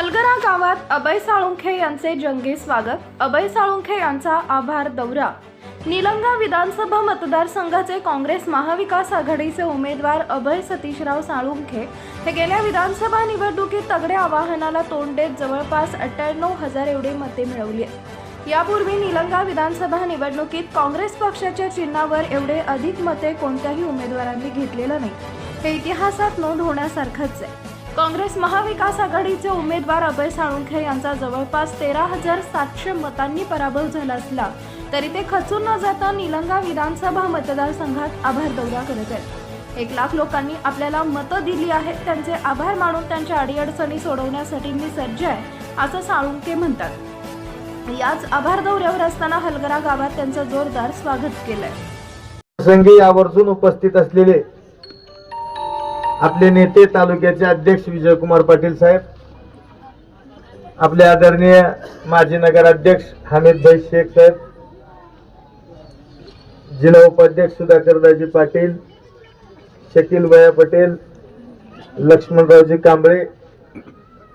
हलगरा गावात अभय साळुंखे यांचे जंगी स्वागत. अभय साळुंखे यांचा आभार दौरा. निलंगा विधानसभा मतदारसंघाचे काँग्रेस महाविकास आघाडीचे उमेदवार अभय सतीशराव साळुंखे हे गेल्या विधानसभा निवडणुकीत तगड्या आवाहनाला तोंड देत जवळपास अठ्ठ्याण्णव हजार एवढे मते मिळवली आहेत. यापूर्वी निलंगा विधानसभा निवडणुकीत काँग्रेस पक्षाच्या चिन्हावर एवढे अधिक मते कोणत्याही उमेदवारांनी घेतलेलं नाही. हे इतिहासात नोंद होण्यासारखंच आहे. काँग्रेस महाविकास आघाडीचे उमेदवार अभय साळुंखे यांचा जवळपास तेरा हजार सातशे मतांनी पराभव झाला असला तरी ते खचून न जाता निलंगा विधानसभा मतदारसंघात आभार दौरा करत आहेत. एक लाख लोकांनी आपल्याला मतं दिली आहेत त्यांचे आभार मानून त्यांच्या अडीअडचणी सोडवण्यासाठी मी सज्ज आहे असं साळुंके म्हणतात. याच आभार दौऱ्यावर असताना हलगरा गावात त्यांचं जोरदार स्वागत केलंय. प्रसंगी आवर्जून उपस्थित असलेले आपले नेते तालुक्याचे अध्यक्ष विजयकुमार पाटील साहेब आपले आदरणीय माजी नगराध्यक्ष हमीद भाई शेख साहेब जिल्हा उपाध्यक्ष सुधाकरदाजी पाटील शकील भया पटेल लक्ष्मणरावजी कांबळे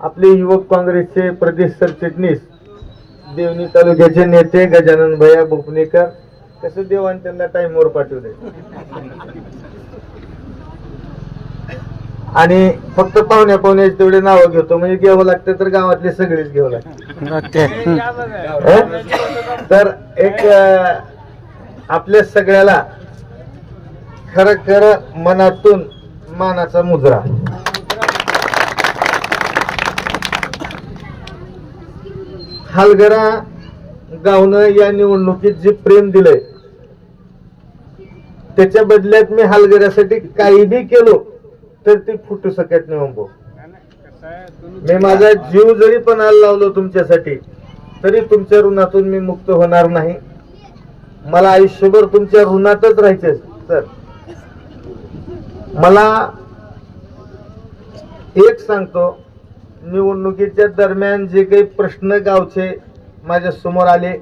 आपले युवक काँग्रेसचे प्रदेश सरचिटणीस देवणी तालुक्याचे नेते गजानन भैया भोपणेकर कसं देवान त्यांना टाइमवर पाठवले आणि फक्त पाहुण्या पाहुण्याचे तेवढे नावं घेतो. म्हणजे घ्यावं लागतं तर गावातले सगळेच घ्यावं लागतं? तर एक आपल्या सगळ्याला खरं खरं मनातून मानाचा मुजरा. हलगरा गावनं या निवडणुकीत जे प्रेम दिलंय त्याच्या बदल्यात मी हलगऱ्यासाठी काही बी केलो. तर ते फुटू शकत नाही अंबो मी माझा जीव जरी पणाला लावलो तुमच्यासाठी तरी तुमच्या ऋणातून मी मुक्त होणार नाही. मला आयुष्यभर तुमच्या ऋणातच राहायचे सर मला एक सांगतो निवडणुकीच्या दरम्यान जे काही प्रश्न गावचे माझ्यासमोर आले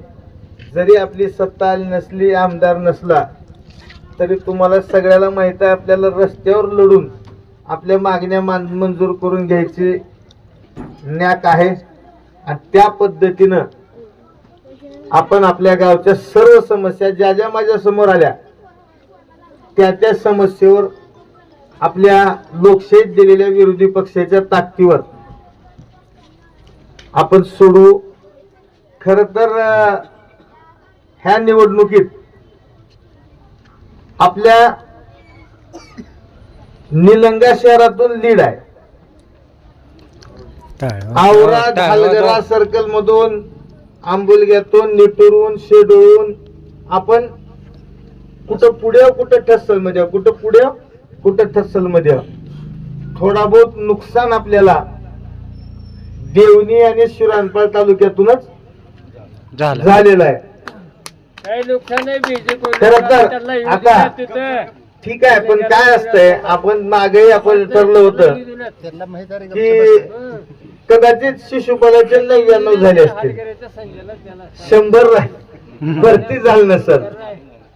जरी आपली सत्ता आली नसली आमदार नसला तरी तुम्हाला सगळ्याला माहीत आहे आपल्याला रस्त्यावर लढून आपल्या मागण्या मान मंजूर करून घ्यायची न्याक आहे. आणि त्या पद्धतीनं आपण आपल्या गावच्या सर्व समस्या ज्या ज्या माझ्यासमोर आल्या त्या त्या समस्येवर आपल्या लोकशाहीत दिलेल्या विरोधी पक्षाच्या ताकदीवर आपण सोडू. खर तर ह्या निवडणुकीत आपल्या निलंगा शहरातून लीड आहे. आवरा धालगरा सर्कल मधून आंबुलग्यातून निटूरून शेडूळून आपण कुठं पुढे कुठं ठस्सलमध्ये कुठं पुढे कुठं ठस्सलमध्ये थोडा बहुत नुकसान आपल्याला देवणी आणि शिराणपाळ तालुक्यातूनच झालं. झालेलं आहे. काही नुकसान नाही बीजे खरं तर आता ठीक आहे पण काय असतंय? आपण मागे आपण ठरलं होतं की कदाचित शिशुपालाचे नव्याण्णव झाले असतील. शंभर भरती झालं नसल.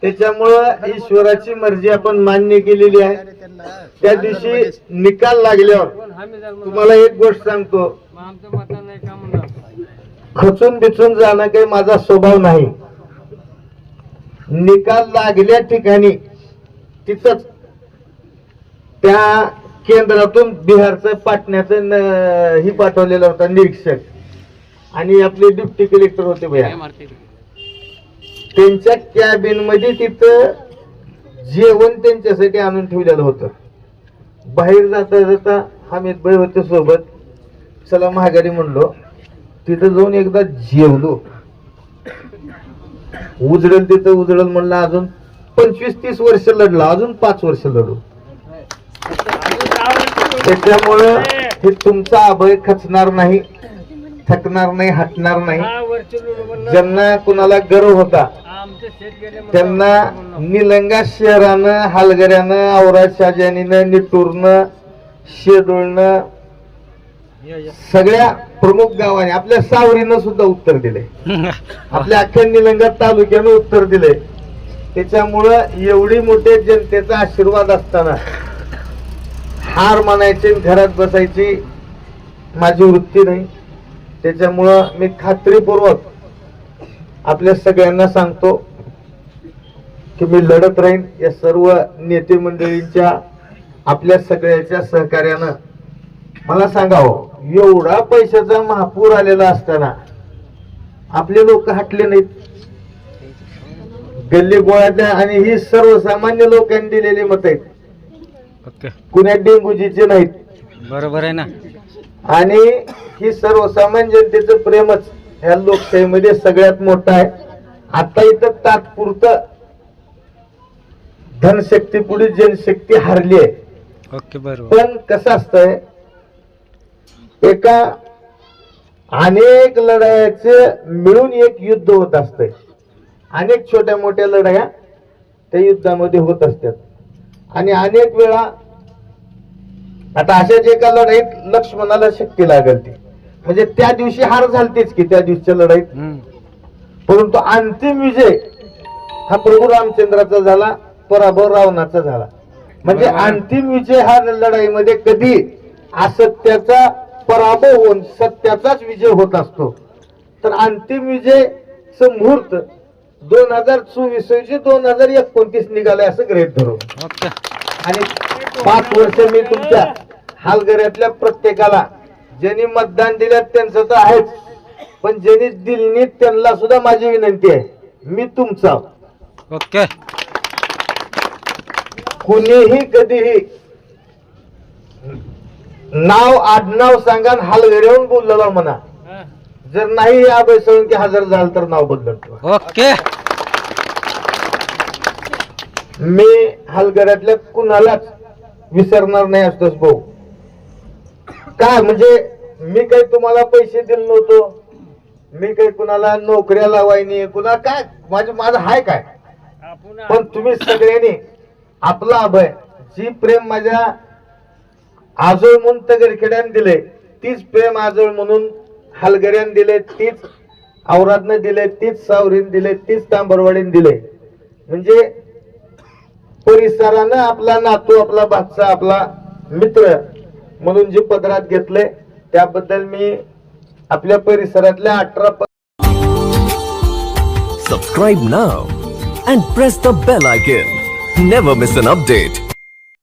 त्याच्यामुळं ईश्वराची मर्जी आपण मान्य केलेली आहे. त्या दिवशी निकाल लागल्यावर तुम्हाला एक गोष्ट सांगतो. आमचं मतदान नाही का म्हणणार? खचून बिचून जाणं काही माझा स्वभाव नाही. निकाल लागल्या ठिकाणी तिथंच त्या केंद्रातून बिहारचं पाटण्याचं न- ही पाठवलेला होता निरीक्षक. आणि आपले डिप्टी कलेक्टर होते भैया. त्यांच्या कॅबिनमध्ये तिथं जेवण त्यांच्यासाठी आणून ठेवलेलं होतं. बाहेर जाता जाता हामिद भाई होते सोबत. चला महागारी म्हणलो. तिथं जाऊन एकदा जेवलो. उजळल तिथं उजळल म्हणलं अजून. पंचवीस तीस वर्ष लढला. अजून पाच वर्ष लढू. त्याच्यामुळं हे तुमचा अभय खचणार नाही थकणार नाही हटणार नाही. ज्यांना कुणाला गर्व होता त्यांना. निलंगा शहरानं हलगऱ्यानं औराद शाहजानीनं निटूरनं शेडोळनं सगळ्या प्रमुख गावाने आपल्या सावरीनं सुद्धा उत्तर दिले. आपल्या अख्ख्या निलंगा तालुक्यानं उत्तर दिले. त्याच्यामुळं एवढी मोठे जनतेचा आशीर्वाद असताना हार मानायची घरात बसायची माझी वृत्ती नाही. त्याच्यामुळं मी खात्रीपूर्वक आपल्या सगळ्यांना सांगतो की मी लढत राहीन. या सर्व नेते मंडळींच्या आपल्या सगळ्याच्या सहकार्यानं मला सांगावं. एवढा पैशाचा महापूर आलेला असताना आपले लोक हटले नाहीत. गल्ली गोळ्यातल्या आणि ही सर्वसामान्य लोकांनी दिलेली मत आहेत. कुण्या डेंगूजीचे नाहीत. बरोबर आहे ना. आणि ही सर्वसामान्य जनतेचं प्रेमच ह्या लोकशाहीमध्ये सगळ्यात मोठं आहे. आता इथं तात्पुरतं धनशक्ती पुढे जनशक्ती हारली आहे. ओके बरोबर. पण कसं असतंय एका अनेक लढायाचे मिळून एक युद्ध होत असतंय. अनेक छोट्या मोठ्या लढाया त्या युद्धामध्ये होत असतात. आणि अनेक वेळा आता अशाच एका लढाईत लक्ष्मणाला शक्ती लागल ती. म्हणजे त्या दिवशी हार झालतीच की त्या दिवशीच्या लढाईत. परंतु अंतिम विजय हा प्रभू रामचंद्राचा झाला पराभव रावणाचा झाला. म्हणजे. अंतिम विजय हा लढाईमध्ये कधी असत्याचा पराभव होऊन सत्याचाच विजय होत असतो. तर अंतिम विजयच मुहूर्त दोन हजार चोवीस दोन हजार एकोणतीस निघाले असं गृहित धरू. ओके. आणि पाच वर्ष मी तुमच्या हालगऱ्यातल्या प्रत्येकाला ज्यांनी मतदान दिलं त्यांचं तर आहेच पण ज्यांनी दिलं नाही त्यांना सुद्धा माझी विनंती आहे मी तुमचा. ओके. कुणीही कधीही नाव आडनाव सांगा हालगऱ्याहून बोललेला म्हणा. जर नाही अभय सोळंकी हजर झालं तर नाव बदलत. ओके. मी हलगऱ्यातल्या कुणालाच विसरणार नाही असतोच भाऊ. काय म्हणजे मी काही तुम्हाला पैसे दिले नव्हतो. मी काही कुणाला नोकऱ्या लावायनी कुणा काय माझं माझं हाय काय? पण तुम्ही सगळ्यांनी आपला अभय जी प्रेम माझ्या आजोळ म्हणून तगरखेड्याने दिले तीच प्रेम आजोळ म्हणून हलगऱ्याने दिले तीच औरातनं दिले तीच सावरीन दिले तीच तांबरवाडीने दिले. म्हणजे परिसरानं आपला नातू आपला बादशा आपला मित्र म्हणून जे पदरात घेतले त्याबद्दल मी आपल्या परिसरातल्या अठरा subscribe now and press the bell icon never miss an update